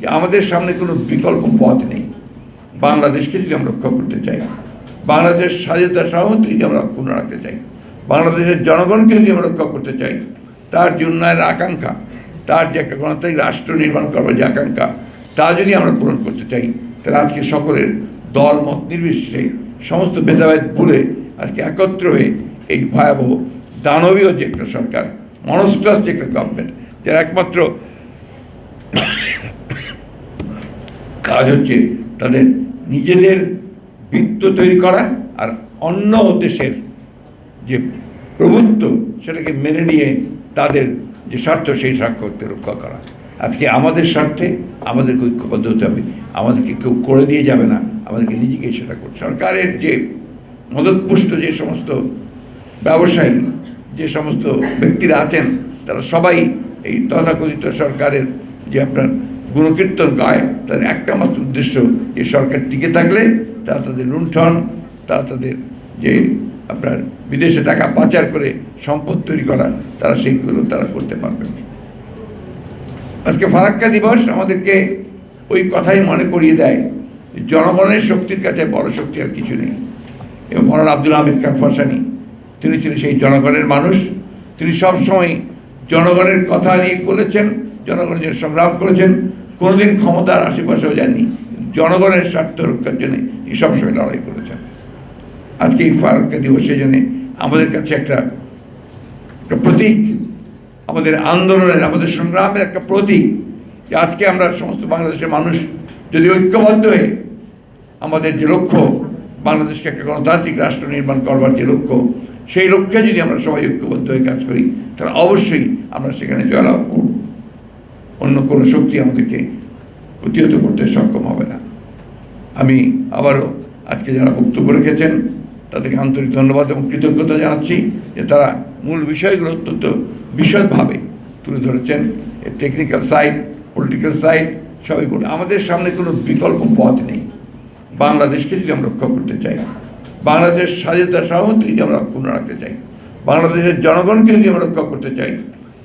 যে আমাদের সামনে কোনো বিকল্প পথ নেই। বাংলাদেশকে যদি আমরা রক্ষা করতে চাই, বাংলাদেশের স্বাধীনতা সার্বভৌমত্ব যদি আমরা অক্ষুণ্ণ রাখতে চাই, বাংলাদেশের জনগণকে যদি আমরা রক্ষা করতে চাই, তার যে উন্নয়নের আকাঙ্ক্ষা, তার যে একটা গণতান্ত্রিক রাষ্ট্র নির্মাণ করবার যে আকাঙ্ক্ষা, তা যদি আমরা পূরণ করতে চাই, তাহলে আজকে সকলের দল, মত নির্বিশেষে সমস্ত ভেদাভেদ ভুলে আজকে একত্র হয়ে এই ভয়াবহ দানবীয় যে একটা সরকার মনস্টাস যে একটা গভর্নমেন্ট যার একমাত্র কাজ হচ্ছে তাদের নিজেদের বৃত্ত তৈরি করা আর অন্য দেশের যে প্রভুত্ব, সেটাকে মেনে নিয়ে তাদের যে স্বার্থ, সেই স্বার্থকে রক্ষা করা। আজকে আমাদের স্বার্থে আমাদেরকে ঐক্যবদ্ধ হতে হবে। আমাদেরকে কেউ করে দিয়ে যাবে না। আমাদেরকে নিজেকে সেটা করতে সরকারের যে মদতপুষ্ট যে সমস্ত ব্যবসায়ী, যে সমস্ত ব্যক্তিরা আছেন, তারা সবাই এই তথাকথিত সরকারের যে আপনার গুণকীর্তন গায়, তাদের একটা মাত্র উদ্দেশ্য, যে সরকার টিকে থাকলে তারা তাদের লুণ্ঠন, তারা তাদের যে আপনার বিদেশে টাকা পাচার করে সম্পদ তৈরি করা, তারা সেইগুলো তারা করতে পারবেন আজকে ফারাক্কা দিবস আমাদেরকে ওই কথাই মনে করিয়ে দেয়, জনগণের শক্তির কাছে বড় শক্তি আর কিছু নেই। এবং মরান আব্দুল হামিদ খান ফসানি তিনি ছিলেন সেই জনগণের মানুষ, তিনি সবসময় জনগণের কথা নিয়ে বলেছেন জনগণের জন্য সংগ্রাম করেছেন, কোনোদিন ক্ষমতার আশেপাশেও যাননি। জনগণের স্বার্থ রক্ষার জন্য তিনি সবসময় লড়াই করেছেন। আজকে এই ফারাক্কা দিবস সেই জন্যে আমাদের কাছে একটা একটা প্রতীক, আমাদের আন্দোলনের, আমাদের সংগ্রামের একটা প্রতীক যে আজকে আমরা সমস্ত বাংলাদেশের মানুষ যদি ঐক্যবদ্ধ হয়ে আমাদের যে লক্ষ্য, বাংলাদেশকে একটা গণতান্ত্রিক রাষ্ট্র নির্মাণ করবার যে লক্ষ্য, সেই লক্ষ্যে যদি আমরা সবাই ঐক্যবদ্ধ হয়ে কাজ করি, তাহলে অবশ্যই আমরা সেখানে জয়লাভ করব। অন্য কোনো শক্তি আমাদেরকে প্রতিহত করতে সক্ষম হবে না। আমি আবারও আজকে যারা বক্তব্য রেখেছেন, তাদেরকে আন্তরিক ধন্যবাদ এবং কৃতজ্ঞতা জানাচ্ছি যে তারা মূল বিষয়গুলো অত্যন্ত বিশদভাবে তুলে ধরেছেন। টেকনিক্যাল সাইড পলিটিক্যাল সাইড সবই বলে আমাদের সামনে কোনো বিকল্প পথ নেই। বাংলাদেশকে যদি আমরা রক্ষা করতে চাই, বাংলাদেশের স্বাধীনতা সার্বভৌমত্ব যদি আমরা অক্ষুণ্ণ রাখতে চাই, বাংলাদেশের জনগণকে যদি আমরা রক্ষা করতে চাই,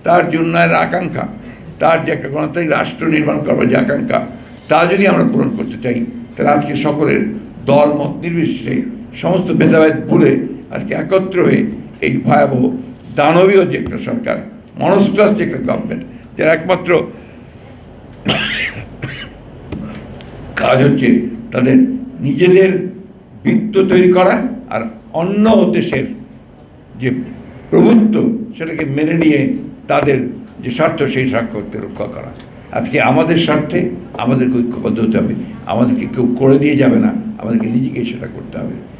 তার যে উন্নয়নের আকাঙ্ক্ষা তার যে একটা গণতান্ত্রিক রাষ্ট্র নির্মাণ করবার যে আকাঙ্ক্ষা, তা যদি আমরা পূরণ করতে চাই, তাহলে আজকে সকলের দল, মত নির্বিশেষে সমস্ত ভেদাভেদ ভুলে আজকে একত্র হয়ে এই ভয়াবহ দানবীয় যে একটা সরকার মনস্টাস যে একটা গভর্নমেন্ট যার একমাত্র কাজ হচ্ছে তাদের নিজেদের বৃত্ত তৈরি করা আর অন্য দেশের যে প্রভুত্ব, সেটাকে মেনে নিয়ে তাদের যে স্বার্থ সেই স্বার্থকে রক্ষা করা। আজকে আমাদের স্বার্থে আমাদেরকে ঐক্যবদ্ধ হতে হবে। আমাদেরকে কেউ করে দিয়ে যাবে না। আমাদেরকে নিজেকে সেটা করতে হবে।